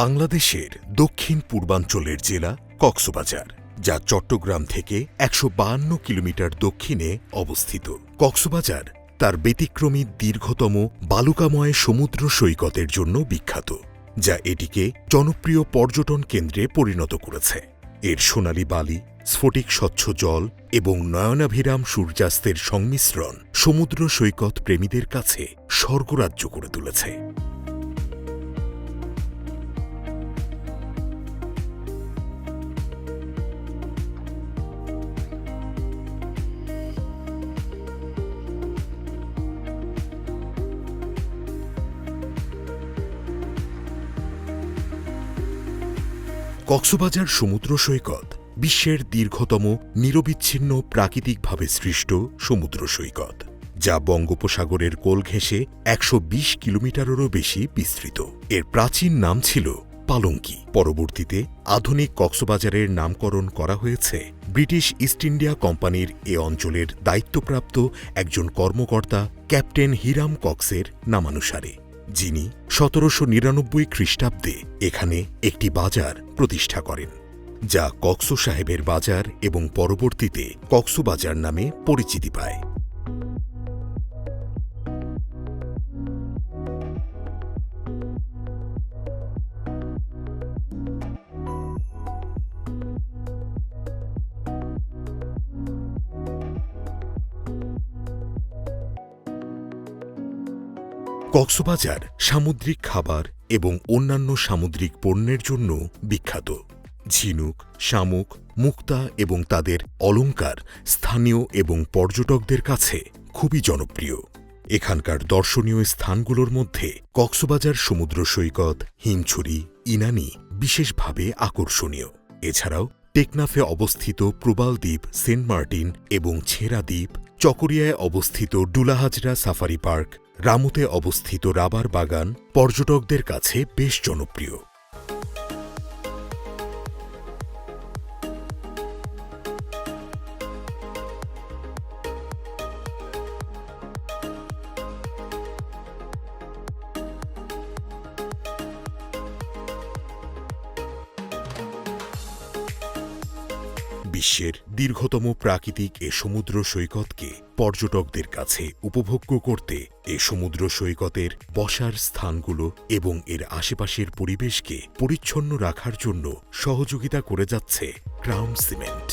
বাংলাদেশের দক্ষিণ পূর্বাঞ্চলের জেলা কক্সবাজার, যা চট্টগ্রাম থেকে একশো কিলোমিটার দক্ষিণে অবস্থিত। কক্সবাজার তার ব্যতিক্রমী দীর্ঘতম বালুকাময় সমুদ্র সৈকতের জন্য বিখ্যাত, যা এটিকে জনপ্রিয় পর্যটন কেন্দ্রে পরিণত করেছে। এর সোনালী বালি, স্ফটিক স্বচ্ছ জল এবং নয়নাভিরাম সূর্যাস্তের সংমিশ্রণ সমুদ্র সৈকত প্রেমীদের কাছে স্বর্গরাজ্য করে তুলেছে। কক্সবাজার সমুদ্র সৈকত, বিশ্বের দীর্ঘতম, নিরবিচ্ছিন্ন, প্রাকৃতিকভাবে সৃষ্ট সমুদ্র সৈকত, যা বঙ্গোপসাগরের কোল ঘেঁষে একশো বিশ কিলোমিটারেরও বেশি বিস্তৃত। এর প্রাচীন নাম ছিল পালঙ্কি। পরবর্তীতে আধুনিক কক্সবাজারের নামকরণ করা হয়েছে ব্রিটিশ ইস্ট ইন্ডিয়া কোম্পানির এ অঞ্চলের দায়িত্বপ্রাপ্ত একজন কর্মকর্তা ক্যাপ্টেন হিরাম কক্সের নামানুসারে। যিনি সতেরোশো নিরানব্বই খ্রিস্টাব্দে এখানে একটি বাজার প্রতিষ্ঠা করেন, যা কক্সো সাহেবের বাজার এবং পরবর্তীতে কক্সবাজার নামে পরিচিতি পায়। কক্সবাজার সামুদ্রিক খাবার এবং অন্যান্য সামুদ্রিক পণ্যের জন্য বিখ্যাত। ঝিনুক, শামুক, মুক্তা এবং তাদের অলংকার স্থানীয় এবং পর্যটকদের কাছে খুবই জনপ্রিয়। এখানকার দর্শনীয় স্থানগুলোর মধ্যে কক্সবাজার সমুদ্র সৈকত, হিমছড়ি, ইনানি বিশেষভাবে আকর্ষণীয়। এছাড়াও টেকনাফে অবস্থিত প্রবাল দ্বীপ, সেন্ট মার্টিন এবং ছেঁড়া দ্বীপ, চকরিয়ায় অবস্থিত ডুলাহাজরা সাফারি পার্ক রামুতে অবস্থিত রাবার বাগান পর্যটকদের কাছে বেশ জনপ্রিয়। বিশ্বের দীর্ঘতম প্রাকৃতিক এ সমুদ্র সৈকতকে পর্যটকদের কাছে উপভোগ্য করতে এ সমুদ্র সৈকতের বসার স্থানগুলো এবং এর আশেপাশের পরিবেশকে পরিচ্ছন্ন রাখার জন্য সহযোগিতা করে যাচ্ছে ক্রাউন সিমেন্ট।